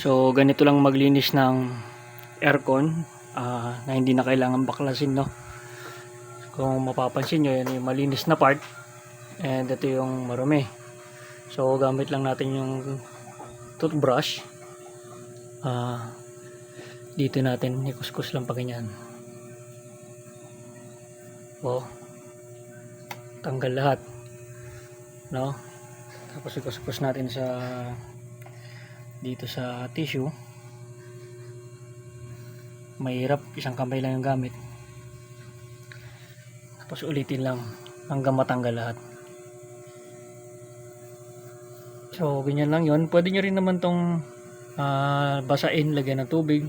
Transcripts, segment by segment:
So ganito lang maglinis ng aircon ah, na hindi na kailangan baklasin no. Kung mapapansin nyo, yan yung malinis na part and ito yung marumi. So gamit lang natin yung toothbrush. Ah, dito natin ikuskus lang pa ganyan. Oh. Tanggal lahat. No? Tapos ikuskus natin sa dito sa tissue mahirap isang kamay lang yung gamit. Tapos ulitin lang hanggang matanggal lahat. So ganyan lang yon pwede nyo rin naman tong ah, basain lagyan ng tubig.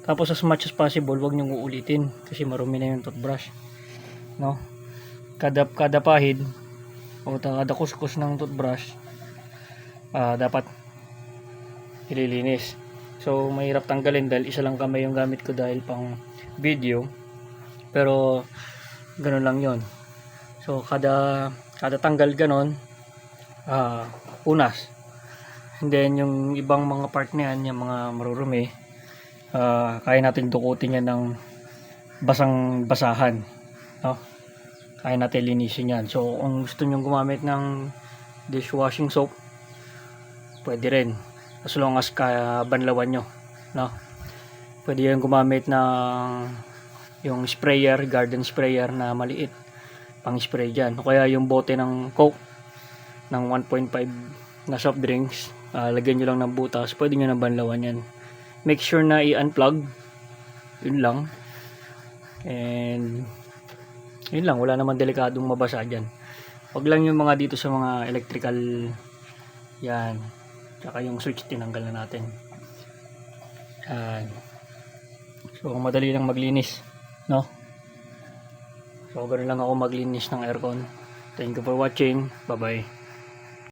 Tapos as much as possible wag nyo uulitin kasi marumi na yung toothbrush no? Kada kada pahid o kada kuskus ng toothbrush ah, dapat ililinis. So, mahirap tanggalin dahil isa lang kamay yung gamit ko dahil pang video. Pero, ganun lang yon So, kada, kada tanggal ganon, ah, punas. And then, yung ibang mga part na yan, yung mga marurumi, ah, kaya natin dukutin yan ng basang basahan. No? Kaya natin linisin yan. So, kung gusto nyo gumamit ng dishwashing soap, pwede rin as long as kaya banlawan nyo no? Pwede yan gumamit ng yung sprayer garden sprayer na maliit pang spray dyan. O kaya yung bote ng coke ng 1.5 na soft drinks ah, lagyan nyo lang ng butas pwede nyo na banlawan yan. Make sure na i-unplug yun lang. And yun lang wala naman delikadong mabasa dyan. Wag lang yung mga dito sa mga electrical yan Tsaka yung switch tinanggal na natin. Yan. So, madali lang maglinis. No? So, ganun lang ako maglinis ng aircon. Thank you for watching. Bye-bye.